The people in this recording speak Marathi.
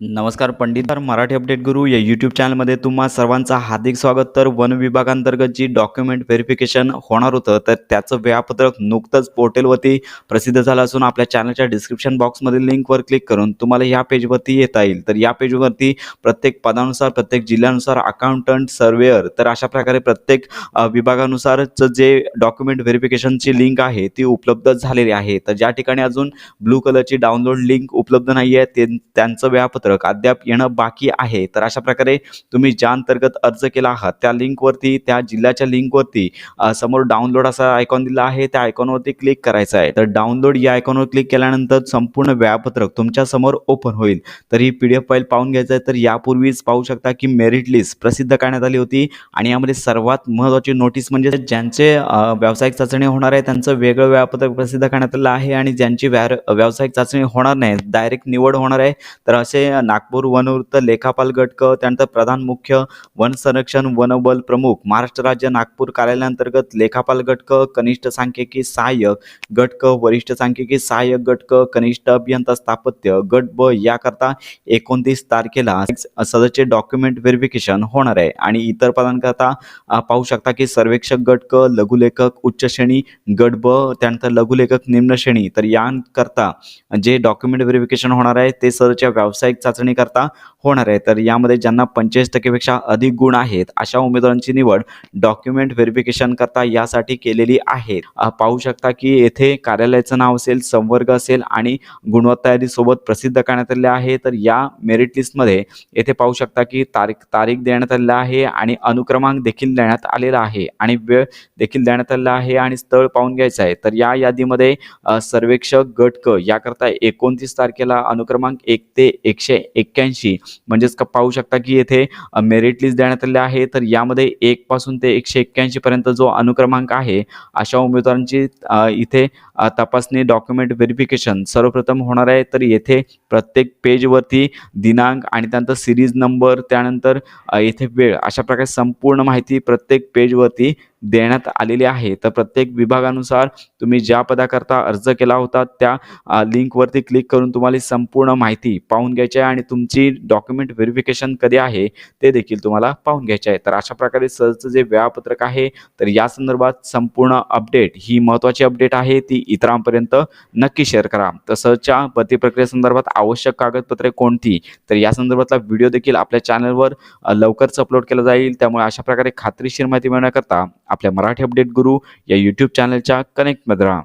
नमस्कार पंडित मराठी अपडेट गुरु या यूट्यूब चॅनलमध्ये तुम्हा सर्वांचं हार्दिक स्वागत. तर वन विभागांतर्गत जी डॉक्युमेंट व्हेरिफिकेशन होणार होतं तर त्याचं वेळापत्रक नुकतंच पोर्टलवरती प्रसिद्ध झालं असून आपल्या चॅनलच्या डिस्क्रिप्शन बॉक्समधील लिंकवर क्लिक करून तुम्हाला या पेजवरती येता येईल. तर या पेजवरती प्रत्येक पदानुसार प्रत्येक जिल्ह्यानुसार अकाउंटंट सर्वेअर तर अशा प्रकारे प्रत्येक विभागानुसारचं जे डॉक्युमेंट व्हेरिफिकेशनची लिंक आहे ती उपलब्ध झालेली आहे. तर ज्या ठिकाणी अजून ब्लू कलरची डाउनलोड लिंक उपलब्ध नाही आहे ते त्यांचं वेळापत्रक अद्याप येणं बाकी आहे. तर अशा प्रकारे तुम्ही ज्या अंतर्गत अर्ज केला आहात त्या लिंकवरती त्या जिल्ह्याच्या लिंकवरती समोर डाउनलोड असा आयकॉन दिला आहे. त्या आयकॉनवरती क्लिक करायचं आहे. तर डाउनलोड या आयकॉनवर क्लिक केल्यानंतर संपूर्ण वेळापत्रक तुमच्यासमोर ओपन होईल. तर ही पी डी एफ फाईल पाहून घ्यायचं आहे. तर यापूर्वीच पाहू शकता की मेरिट लिस्ट प्रसिद्ध करण्यात आली होती आणि यामध्ये सर्वात महत्त्वाची नोटीस म्हणजे ज्यांचे व्यावसायिक चाचणी होणार आहे त्यांचं वेगळं वेळापत्रक प्रसिद्ध करण्यात आलं आहे आणि ज्यांची व्या व्यावसायिक चाचणी होणार नाही डायरेक्ट निवड होणार आहे. तर असे नागपूर वनवृत्त लेखापाल गटक त्यानंतर प्रधान मुख्य वन संरक्षण वनबल प्रमुख महाराष्ट्र राज्य नागपूर कार्यालयांतर्गत लेखापाल गटक कनिष्ठ सांख्यिकी सहाय्यक गटक वरिष्ठ सांख्यिकी सहाय्यक गटक कनिष्ठ अभियंता स्थापत्य गट ब याकरता एकोणतीस तारखेला सदरचे डॉक्युमेंट व्हेरिफिकेशन होणार आहे. आणि इतर पदांकरता पाहू शकता की सर्वेक्षक गटक लघुलेखक उच्च श्रेणी गट ब त्यानंतर लघुलेखक निम्न श्रेणी तर यांकरता जे डॉक्युमेंट व्हेरिफिकेशन होणार आहे ते सदरच्या व्यावसायिक चाचणीकरता होणार आहे. तर यामध्ये ज्यांना पंचेचाळीस टक्केपेक्षा अधिक गुण आहेत अशा उमेदवारांची निवड डॉक्युमेंट व्हेरिफिकेशन करता यासाठी केलेली आहे. पाहू शकता की येथे कार्यालयाचं नाव असेल संवर्ग असेल आणि गुणवत्ता यादीसोबत प्रसिद्ध करण्यात आले आहे. तर या मेरिट लिस्टमध्ये येथे पाहू शकता की तारीख तारीख देण्यात आलेला आहे आणि अनुक्रमांक देखील देण्यात आलेला आहे आणि वेळ देखील देण्यात आलेला आहे आणि स्थळ पाहून घ्यायचं आहे. तर या यादीमध्ये सर्वेक्षक गट क याकरता एकोणतीस तारखेला अनुक्रमांक एक ते एकशे एक्क्याऐंशी. म्हणजेच का पाहू शकता की येथे मेरिट लिस्ट देण्यात आले आहे. तर यामध्ये एक पासून ते एकशे एक्क्याऐंशी पर्यंत जो अनुक्रमांक आहे अशा उमेदवारांची इथे तपासणी डॉक्युमेंट व्हेरिफिकेशन सर्वप्रथम होणार आहे. तर येथे प्रत्येक पेजवरती दिनांक आणि त्यानंतर सिरीज नंबर त्यानंतर येथे वेळ अशा प्रकारे संपूर्ण माहिती प्रत्येक पेजवरती देण्यात आलेली आहे. तर प्रत्येक विभागानुसार तुम्ही ज्या पदाकरता अर्ज केला होता त्या लिंकवरती क्लिक करून तुम्हाला संपूर्ण माहिती पाहून घ्यायची आहे आणि तुमची डॉक्युमेंट व्हेरिफिकेशन कधी आहे ते देखील तुम्हाला पाहून घ्यायचे आहे. तर अशा प्रकारे सहजचं जे वेळापत्रक आहे तर या संदर्भात संपूर्ण अपडेट ही महत्त्वाची अपडेट आहे ती इतरांपर्यंत नक्की शेअर करा. तसंचच्या भरती प्रक्रियेसंदर्भात आवश्यक कागदपत्रे कोणती? तर या संदर्भातला व्हिडिओ देखील आपल्या चॅनलवर लवकरच अपलोड केला जाईल. त्यामुळे अशा प्रकारे खात्रीशीर माहिती मिळवण्याकरता आपल्या मराठी अपडेट गुरु या यूट्यूब चॅनलच्या कनेक्टमध्ये राहा.